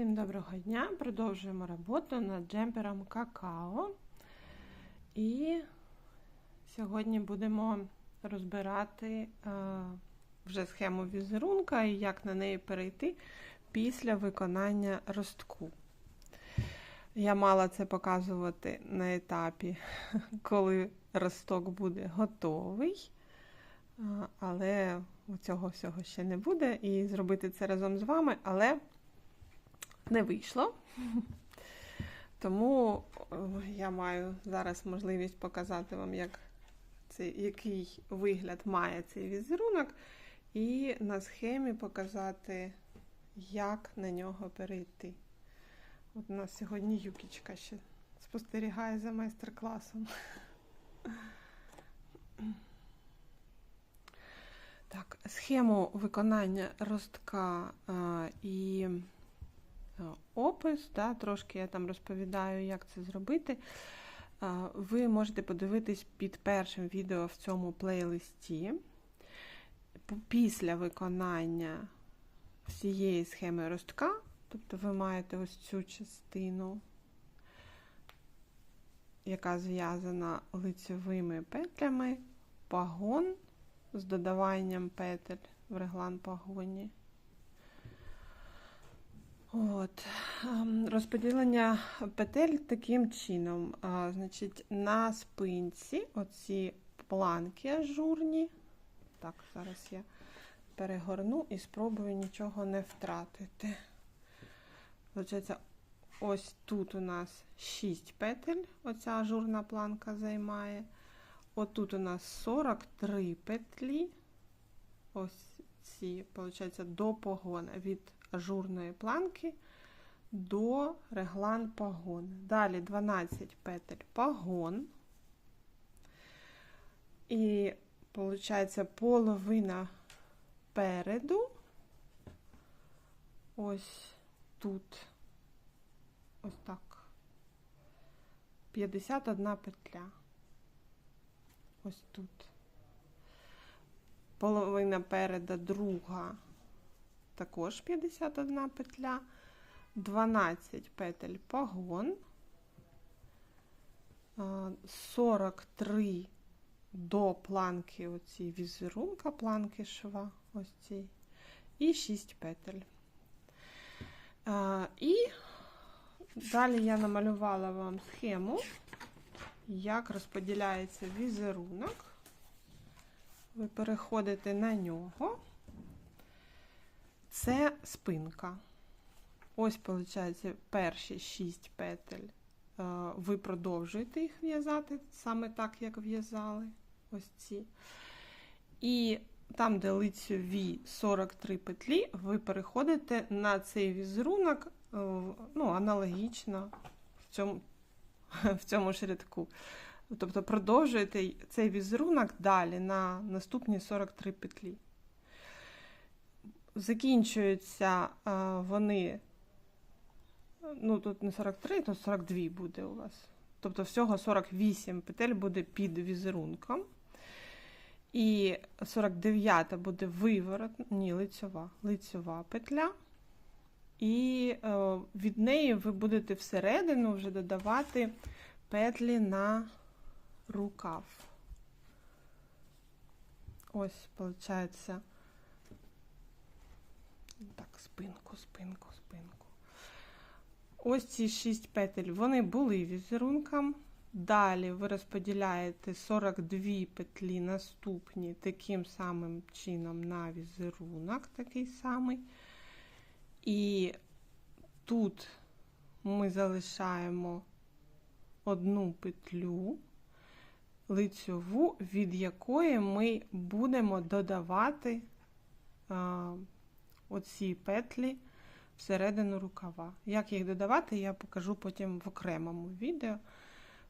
Всім доброго дня! Продовжуємо роботу над джемпером какао. І сьогодні будемо розбирати е, вже схему візерунка і як на неї перейти після виконання ростку. Я мала це показувати на етапі, коли росток буде готовий, е, але цього всього ще не буде. І зробити це разом з вами, але не вийшло. Тому я маю зараз можливість показати вам, як цей, який вигляд має цей візерунок, і на схемі показати, як на нього перейти. От у нас сьогодні Юкічка ще спостерігає за майстер-класом. Так, схему виконання ростка а, і опис, да, трошки я там розповідаю, як це зробити. Ви можете подивитись під першим відео в цьому плейлисті. Після виконання всієї схеми ростка, тобто ви маєте ось цю частину, яка зв'язана лицьовими петлями, пагон з додаванням петель в реглан пагоні. От. Ем, розподілення петель таким чином. Значить, На спинці оці планки ажурні. Так, зараз я перегорну і спробую нічого не втратити. Получається, ось тут у нас 6 петель, оця ажурна планка займає. Отут у нас 43 петлі. Ось ці, виходить, до погона від ажурної планки до реглан пагон. Далі 12 петель пагон. І, виходить, половина переду. Ось тут, ось так. 51 петля. Ось тут. Половина переда друга також 51 петля, 12 петель пагон, 43 до планки оці візерунка, планки шва, ось ці, і 6 петель. І далі я намалювала вам схему, як розподіляється візерунок. Ви переходите на нього. Це спинка. Ось, виходить, перші 6 петель. Е, ви продовжуєте їх в'язати, саме так, як в'язали. Ось ці. І там, де лицьові 43 петлі, ви переходите на цей візерунок е, ну, аналогічно в цьому в цьому ж рядку. Тобто продовжуєте цей візерунок далі на наступні 43 петлі закінчуються вони, ну тут не 43, то 42 буде у вас. Тобто всього 48 петель буде під візерунком. І 49 буде виворот, ні, лицьова, лицьова петля. І е, від неї ви будете всередину вже додавати петлі на рукав. Ось, виходить, так, спинку, спинку, спинку. Ось ці 6 петель, вони були візерунком. Далі ви розподіляєте 42 петлі наступні таким самим чином на візерунок, такий самий. І тут ми залишаємо одну петлю лицьову, від якої ми будемо додавати оці петлі всередину рукава. Як їх додавати, я покажу потім в окремому відео.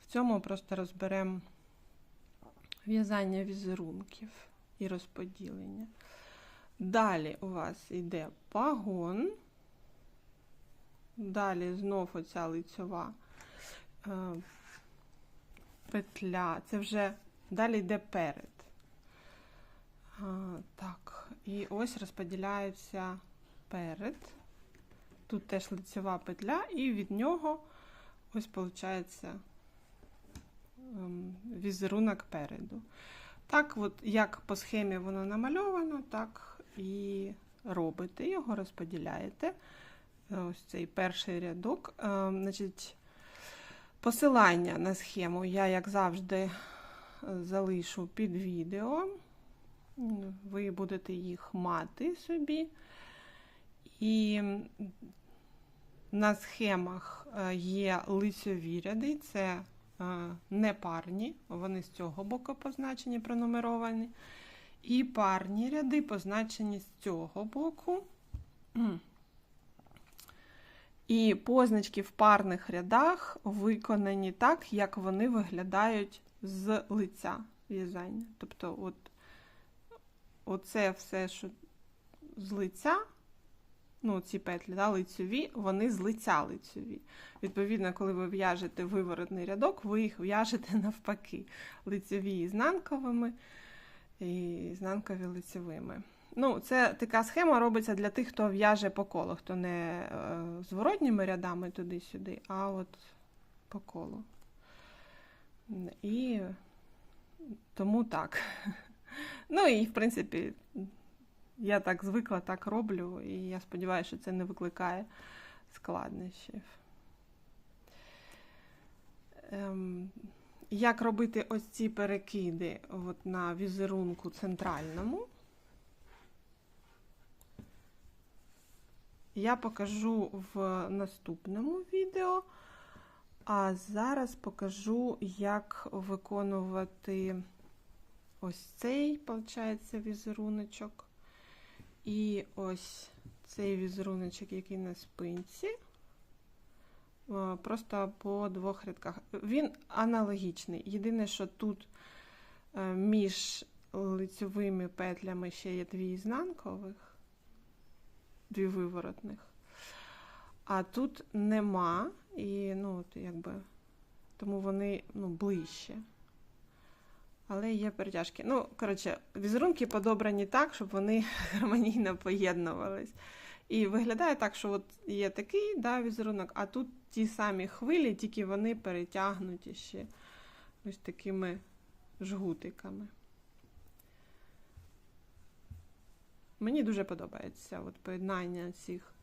В цьому просто розберемо в'язання візерунків і розподілення. Далі у вас йде пагон, далі знов оця лицьова е, петля, це вже далі йде перед. А, Так, і ось розподіляються перед. Тут теж лицьова петля, і від нього ось виходить ем, візерунок переду. Так, от як по схемі воно намальовано, так і робите його, розподіляєте. Ось цей перший рядок. Ем, значить, Посилання на схему я, як завжди, залишу під відео. Ви будете їх мати собі. І на схемах е, є лицьові ряди, це е, не парні, вони з цього боку позначені, пронумеровані. І парні ряди позначені з цього боку. І позначки в парних рядах виконані так, як вони виглядають з лиця в'язання. Тобто, от, оце все, що з лиця, ну, ці петлі да, лицьові, вони з лиця лицьові. Відповідно, коли ви в'яжете виворотний рядок, ви їх в'яжете навпаки. Лицьові ізнанковими і ізнанкові лицьовими. Ну, Це така схема робиться для тих, хто в'яже по колу, хто не е, зворотніми рядами туди-сюди, а от по колу. І тому так. Ну і, в принципі, я так звикла, так роблю, і я сподіваюся, що це не викликає складнощів. Ем, Як робити ось ці перекиди от на візерунку центральному? Я покажу в наступному відео, а зараз покажу, як виконувати ось цей, виходить, візеруночок. І ось цей візеруночок, який на спинці. Просто по двох рядках. Він аналогічний. Єдине, що тут е, між лицьовими петлями ще є дві ізнанкових дві виворотних. А тут нема, і, ну, от, якби, тому вони ну, ближче. Але є перетяжки. Ну, коротше, візерунки подобрані так, щоб вони гармонійно поєднувались. І виглядає так, що от є такий да, візерунок, а тут ті самі хвилі, тільки вони перетягнуті ще ось такими жгутиками. Мені дуже подобається от поєднання цих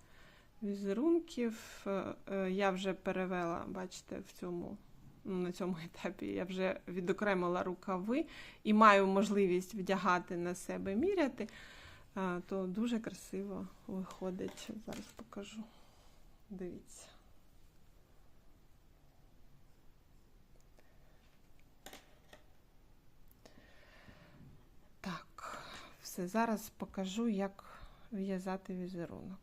візерунків. Е, е, я вже перевела, бачите, в цьому, на цьому етапі я вже відокремила рукави і маю можливість вдягати на себе міряти, то дуже красиво виходить. Зараз покажу. Дивіться. Так, все. Зараз покажу, як в'язати візерунок.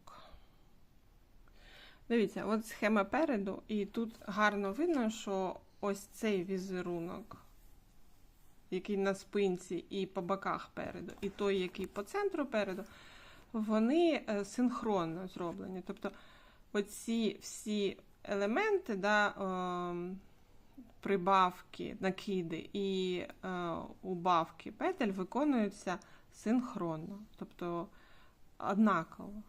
Дивіться, от схема переду, і тут гарно видно, що ось цей візерунок, який на спинці і по боках переду, і той, який по центру переду, вони е, синхронно зроблені. Тобто оці всі елементи, да, е, прибавки, накиди і е, убавки петель виконуються синхронно, тобто однаково.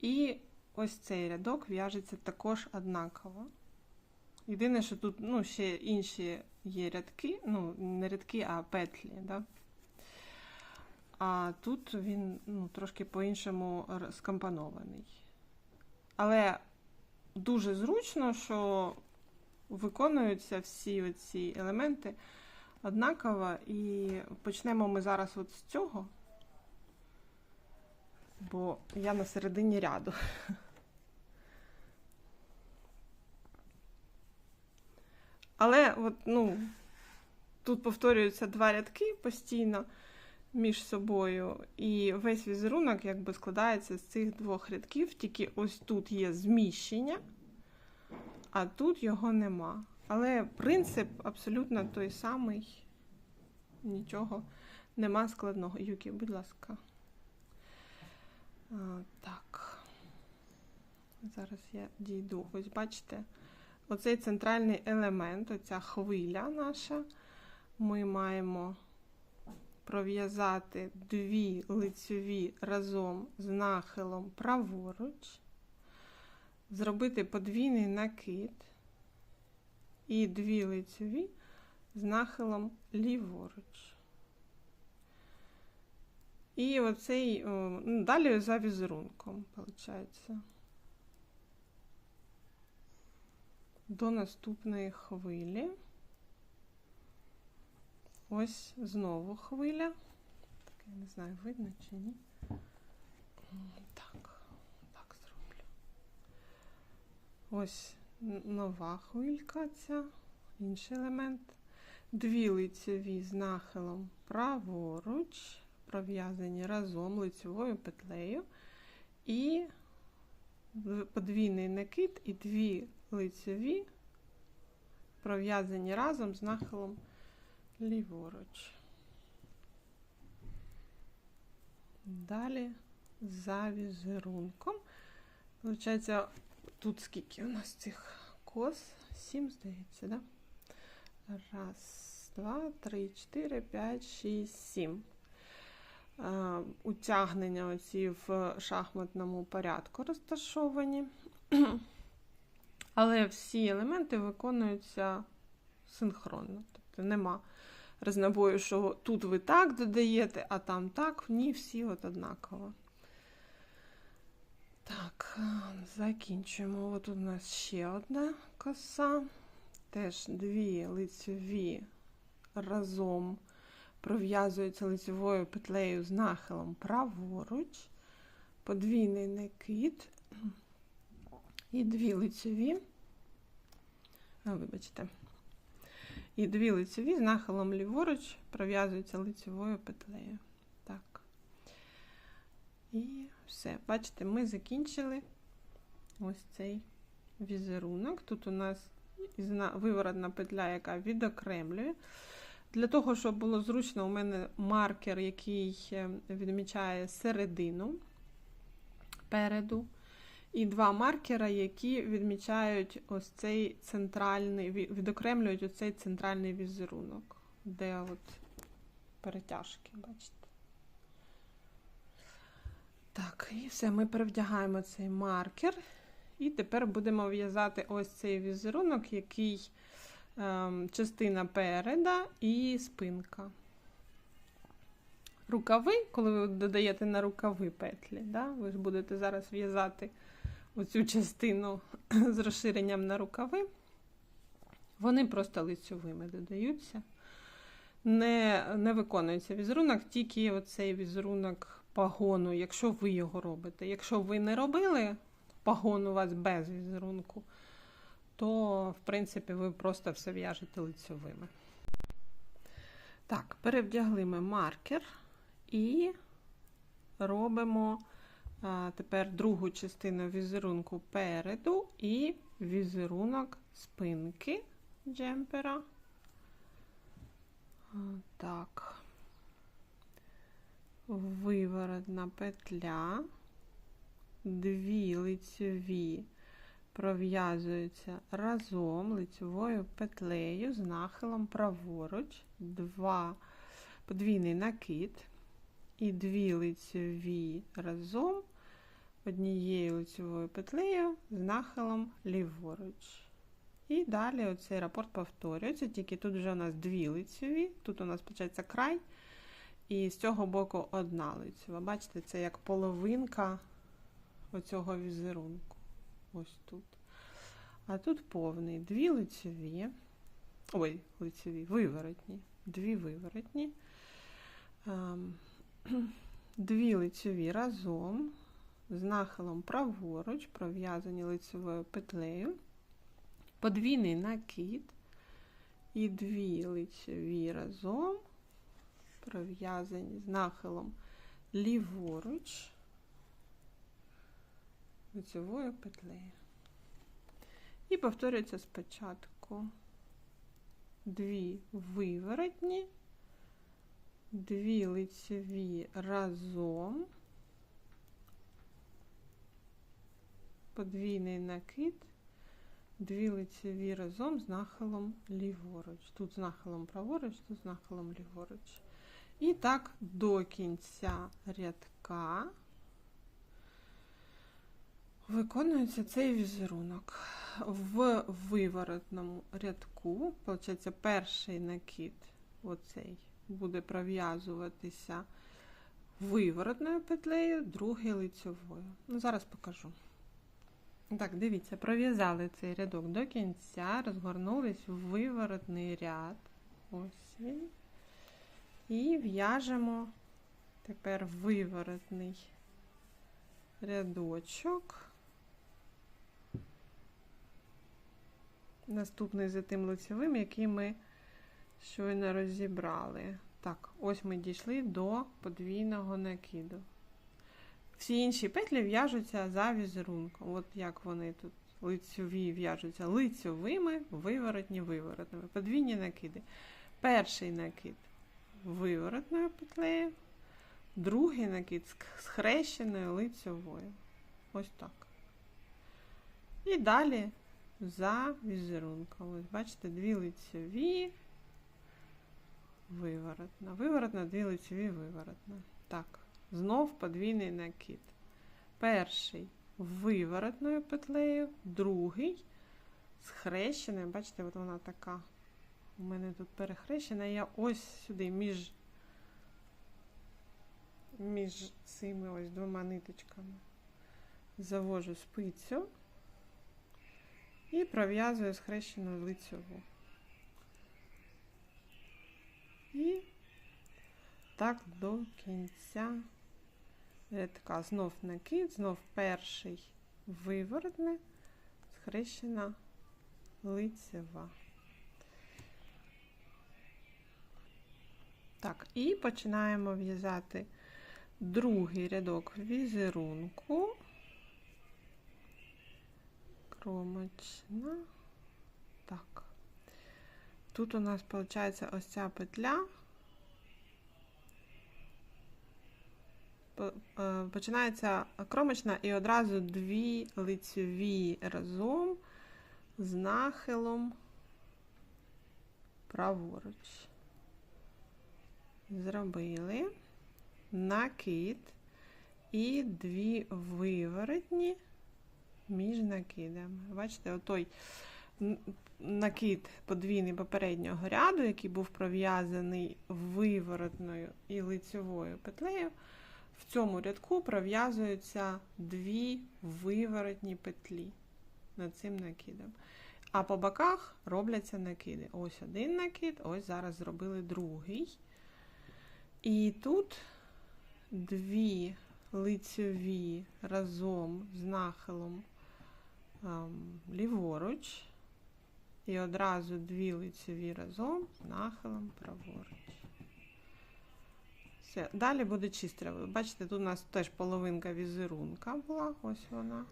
І ось цей рядок в'яжеться також однаково. Єдине, що тут ну, ще інші є рядки, ну, не рядки, а петлі. Да? А тут він ну, трошки по-іншому скомпонований. Але дуже зручно, що виконуються всі ці елементи однакова. І почнемо ми зараз от з цього, бо я на середині ряду. Але от, ну, тут повторюються два рядки постійно між собою, і весь візерунок якби складається з цих двох рядків, тільки ось тут є зміщення, а тут його нема. Але принцип абсолютно той самий. Нічого нема складного. Юкі, будь ласка. А, Так. Зараз я дійду. Ось бачите, оцей центральний елемент, оця хвиля наша, ми маємо пров'язати дві лицьові разом з нахилом праворуч, зробити подвійний накид і дві лицьові з нахилом ліворуч. І оцей, ну, далі за візерунком, виходить. До наступної хвилі. Ось знову хвиля. Так, я не знаю, видно чи ні. Так, так зроблю. Ось нова хвилька ця, інший елемент. Дві лицеві з нахилом праворуч, пров'язані разом лицевою петлею. І подвійний накид і дві лицеві пров'язані разом з нахилом ліворуч. Далі за візерунком. Получається, тут скільки у нас цих кос? Сім, здається, да? Раз, два, три, чотири, п'ять, шість, сім. Утягнення оці в шахматному порядку розташовані. Але всі елементи виконуються синхронно. Тобто нема Разнобою, що тут ви так додаєте, а там так, ні, всі от однаково. Так, закінчуємо. От у нас ще одна коса. Теж дві лицеві разом пров'язуються лицевою петлею з нахилом праворуч, подвійний накид і дві лицеві, а, вибачте, і дві лицеві з нахилом ліворуч пров'язуються лицевою петлею. Так. І все. Бачите, ми закінчили ось цей візерунок. Тут у нас виворотна петля, яка відокремлює. Для того, щоб було зручно, у мене маркер, який е, відмічає середину переду і два маркера, які відмічають ось цей центральний, відокремлюють оцей центральний візерунок, де от перетяжки, бачите. Так, і все, ми перевдягаємо цей маркер. І тепер будемо в'язати ось цей візерунок, який ем, частина переда і спинка. Рукави, коли ви додаєте на рукави петлі, да, ви ж будете зараз в'язати оцю частину з розширенням на рукави, вони просто лицьовими додаються. Не не виконується візерунок, тільки оцей візерунок пагону, якщо ви його робите. Якщо ви не робили пагон у вас без візерунку, то, в принципі, ви просто все в'яжете лицьовими. Так, перевдягли ми маркер і робимо Тепер другу частину візерунку переду і візерунок спинки джемпера. Так, виворотна петля, дві лицьові пров'язуються разом лицьовою петлею з нахилом праворуч, два подвійний накид і дві лицьові разом однією лицевою петлею з нахилом ліворуч. І далі оцей рапорт повторюється, тільки тут вже у нас дві лицеві, тут у нас виходить край, і з цього боку одна лицева. Бачите, це як половинка оцього візерунку. Ось тут. А тут повний дві лицеві, ой, лицеві, виворотні, дві виворотні, ем, дві лицеві разом з нахилом праворуч, пров'язані лицевою петлею, подвійний накид і дві лицеві разом, пров'язані з нахилом ліворуч, лицевою петлею. І повторюється спочатку дві виворотні, дві лицеві разом, подвійний накид, дві лицеві разом з нахилом ліворуч. Тут з нахилом праворуч, тут з нахилом ліворуч. І так до кінця рядка виконується цей візерунок. В виворотному рядку, виходить, перший накид, оцей, буде пров'язуватися виворотною петлею, другий лицьовою. Ну, зараз покажу. Так, дивіться, пров'язали цей рядок до кінця, розгорнулись в виворотний ряд. Ось він. І в'яжемо тепер виворотний рядочок. Наступний за тим лицевим, який ми щойно розібрали. Так, ось ми дійшли до подвійного накиду. Всі інші петлі в'яжуться за візерунком. От як вони тут лицьові в'яжуться лицьовими, виворотні виворотними. Подвійні накиди. Перший накид виворотною петлею, другий накид з хрещеною лицьовою. Ось так. І далі за візерунком. Ось бачите, дві лицьові, виворотна. Виворотна, дві лицьові, виворотна. Так, знов подвійний накид. Перший виворотною петлею, другий з хрещеною. Бачите, от вона така. У мене тут перехрещена, я ось сюди між між цими ось двома ниточками завожу спицю і пров'язую схрещену лицьову. І так до кінця рядка. Знов накид, знов перший виворотне, схрещена лицева. Так, і починаємо в'язати другий рядок візерунку. Кромочна. Так. Тут у нас виходить ось ця петля. Починається кромочна і одразу дві лицеві разом з нахилом праворуч. Зробили накид і дві виворотні між накидами. Бачите, отой накид подвійний попереднього ряду, який був пров'язаний виворотною і лицевою петлею. В цьому рядку пров'язуються дві виворотні петлі над цим накидом. А по боках робляться накиди. Ось один накид, ось зараз зробили другий. І тут дві лицьові разом з нахилом ем, ліворуч. І одразу дві лицеві разом з нахилом праворуч. Все. Далі буде чистя. Бачите, тут у нас теж половинка візерунка була, ось вона.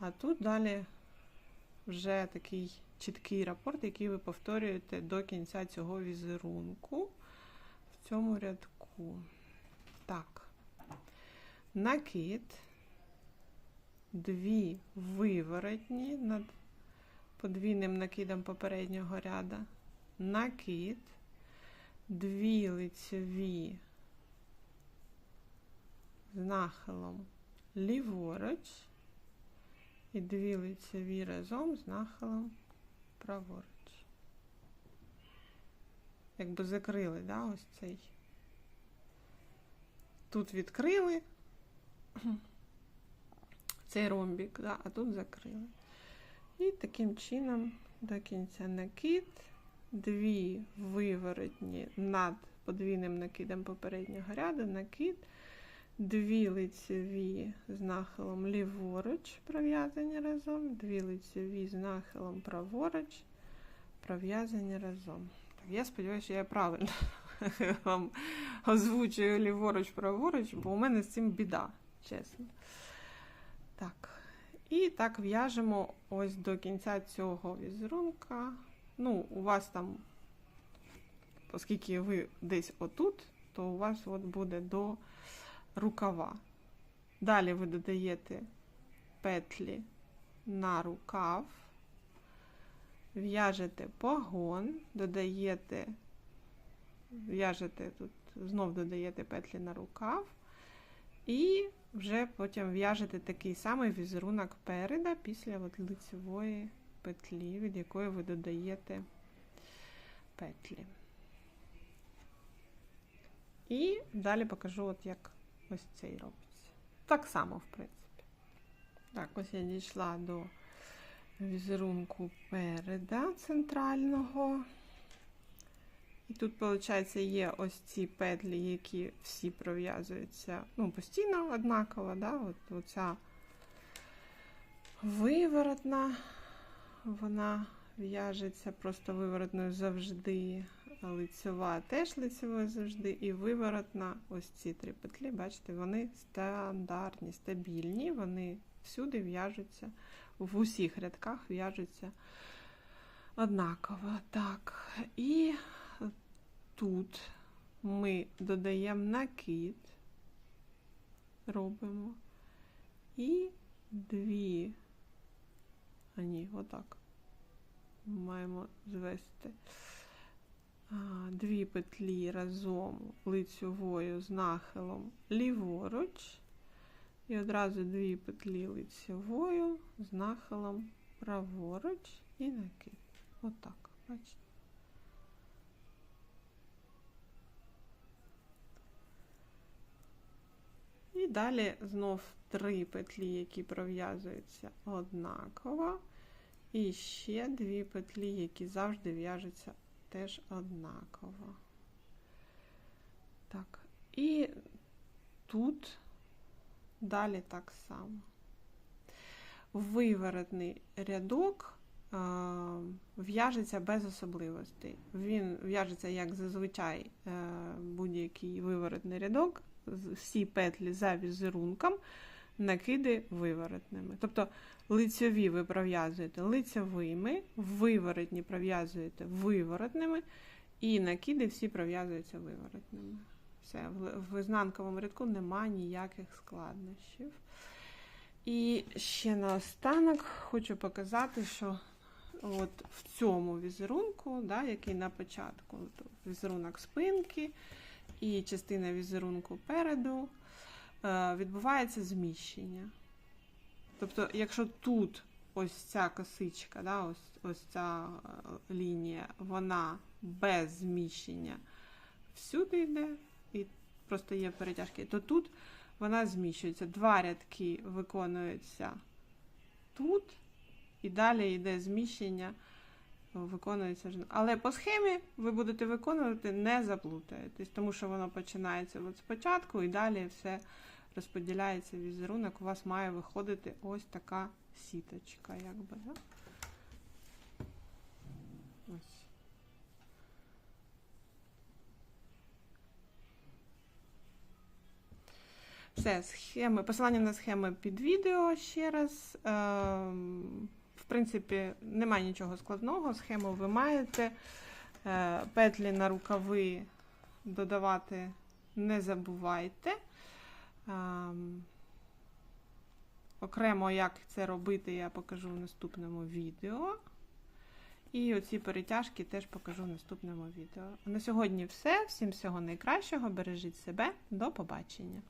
А тут далі вже такий чіткий рапорт, який ви повторюєте до кінця цього візерунку в цьому рядку. Так, накид, дві виворотні над подвійним накидом попереднього ряда, накид, дві лицеві з нахилом ліворуч і дві лицеві разом з нахилом праворуч. Якби закрили, да, ось цей. Тут відкрили цей ромбік, да, а тут закрили. І таким чином до кінця накид, дві виворотні над подвійним накидом попереднього ряду, накид, дві лицеві з нахилом ліворуч пров'язані разом, дві лицеві з нахилом праворуч, пров'язані разом. Так, Я сподіваюся, що я правильно вам озвучую ліворуч, праворуч, бо у мене з цим біда, чесно. Так. І так в'яжемо ось до кінця цього візерунка. Ну, у вас там, оскільки ви десь отут, то у вас от буде до рукава. Далі ви додаєте петлі на рукав, в'яжете погон, додаєте, в'яжете тут знов додаєте петлі на рукав. І вже потім в'яжете такий самий візерунок переда після от лицевої петлі, від якої ви додаєте петлі. І далі покажу, от як ось цей робиться. Так само, в принципі. Так, ось я дійшла до візерунку переда центрального. І тут, виходить, є ось ці петлі, які всі пров'язуються ну, постійно однаково. Да? От, Оця виворотна, вона в'яжеться просто виворотною завжди. Лицьова теж лицьовою завжди, і виворотна ось ці три петлі, бачите, вони стандартні, стабільні, вони всюди в'яжуться, в усіх рядках в'яжуться однаково. Так, і тут ми додаємо накид, робимо, і дві, а ні, отак. Маємо звести дві петлі разом лицьовою з нахилом ліворуч, і одразу дві петлі лицьовою з нахилом праворуч і накид. Отак, бачите. І далі знов три петлі, які пров'язуються однаково. І ще дві петлі, які завжди в'яжуться теж однаково. Так, і тут далі так само. Виворотний рядок в'яжеться без особливостей. Він в'яжеться, як зазвичай е, будь-який виворотний рядок, всі петлі за візерунком, накиди виворотними. Тобто лицьові ви пров'язуєте лицьовими, виворотні пров'язуєте виворотними, і накиди всі пров'язуються виворотними. Все, в ізнанковому рядку немає ніяких складнощів. І ще наостанок хочу показати, що от в цьому візерунку, да, який на початку, візерунок спинки і частина візерунку переду, е, відбувається зміщення. Тобто, якщо тут ось ця косичка, да, ось ось ця е, лінія, вона без зміщення всюди йде, і просто є перетяжки, то тут вона зміщується. Два рядки виконуються тут, і далі йде зміщення, виконується. Але по схемі ви будете виконувати, не заплутаєтесь, тому що воно починається от спочатку і далі все розподіляється візерунок, у вас має виходити ось така сіточка, якби, да? Ось. Все, схеми, посилання на схеми під відео ще раз. Ем, в принципі, немає нічого складного. Схему ви маєте. Е, петлі на рукави додавати не забувайте. Ем, окремо, як це робити, я покажу в наступному відео. І оці перетяжки теж покажу в наступному відео. На сьогодні все. Всім всього найкращого. Бережіть себе. До побачення!